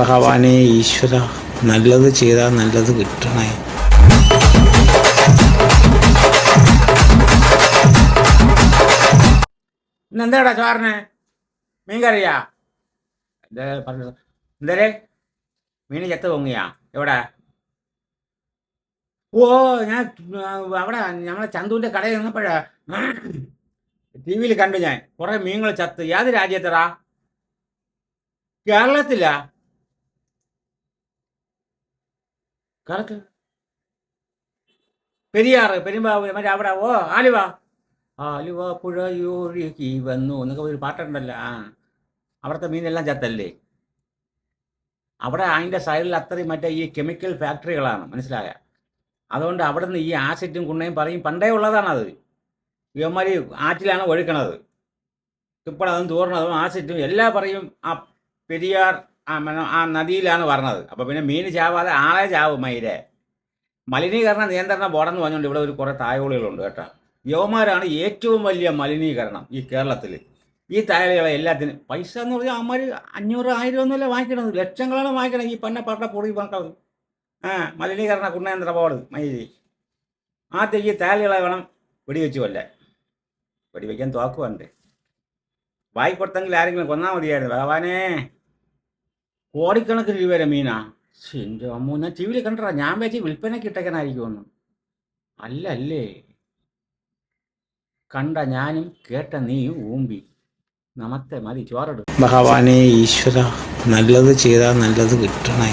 ഭഗവാനെ ഈശ്വര നല്ലത് ചെയ്താൽ നല്ലത് കിട്ടണേ. എന്താടാ ചോറിന്? മീൻ കറിയാ എന്താ മീൻ ചത്ത് പൊങ്ങിയാ? എവിടെ? ഓ ഞാൻ അവിടെ നമ്മളെ ചന്തുവിന്റെ കടയിൽ നിന്നപ്പോഴേ ടി വിയിൽ കണ്ടു ഞാൻ. കുറെ മീനുകൾ ചത്ത്. ഏത് രാജ്യത്തടാ? കേരളത്തില? കറക്റ്റ് പെരിയാറ് പെരുമ്പാവൂര് മറ്റേ അവിടെ ഓ ആലുവ? ആലുവ പുഴയൊഴുകി വന്നു. എന്നൊക്കെ ഒരു പാട്ടുണ്ടല്ലോ. ആ. അവിടുത്തെ മീനെല്ലാം ചത്തല്ലേ? അവിടെ അതിന്റെ സൈഡിൽ അത്രയും മറ്റേ ഈ കെമിക്കൽ ഫാക്ടറികളാണ്. മനസ്സിലായ? അതുകൊണ്ട് അവിടെ നിന്ന് ഈ ആസിഡും കുണ്ണയും പറയും. പണ്ടേ ഉള്ളതാണത്. ഇവന്മാർ ആറ്റിലാണ് ഒഴുക്കണത്. ഇപ്പോൾ അതും തോർണതും ആസിഡും എല്ലാം പറയും. ആ പെരിയാർ ആ നദിയിലാണ് പറഞ്ഞത് അപ്പോൾ പിന്നെ മീൻ ചാവാതെ ആളെ ചാവും മയിലെ. മലിനീകരണ നിയന്ത്രണ ബോർഡെന്ന് പറഞ്ഞുകൊണ്ട് ഇവിടെ ഒരു കുറേ തായോളികളുണ്ട് കേട്ടോ. യുവമാരാണ് ഏറ്റവും വലിയ മലിനീകരണം ഈ കേരളത്തിൽ ഈ തായലുകളെ എല്ലാത്തിനും പൈസ എന്ന് പറഞ്ഞാൽ അമ്മര് അഞ്ഞൂറ് ആയിരം ഒന്നുമല്ല വാങ്ങിക്കണത്? ലക്ഷങ്ങളാണ് വാങ്ങിക്കണത്. ഈ പന്ന പട്ട പൊടി മക്കൾ ആ മലിനീകരണ കുണ്ണേന്ദ്ര ബോർഡ് മൈലി ആദ്യം ഈ തായലുകളെ വേണം വെടിവെച്ച് കൊല്ലാൻ. വെടിവെക്കാൻ തോക്കുവാണ്ട് വായിക്കൊടുത്തെങ്കിൽ ആരെങ്കിലും കൊന്നാൽ മതിയായിരുന്നു. ഭഗവാനേ കോടിക്കണക്കിന് രൂപയുടെ മീനാ. എന്റെ അമ്മോ ഞാൻ ടി വിയിൽ കണ്ടടാ ഞാൻ വെച്ച് വിൽപ്പനയ്ക്ക് ഇട്ടേക്കാനായിരിക്കുമെന്ന് അല്ല അല്ലേ? കണ്ട ഞാനും കേട്ട നീയും ഊമ്പി. നമത്തെ മതി ചോറിടും ഭഗവാനെ ഈശ്വര നല്ലത് ചെയ്താൽ നല്ലത് കിട്ടണേ.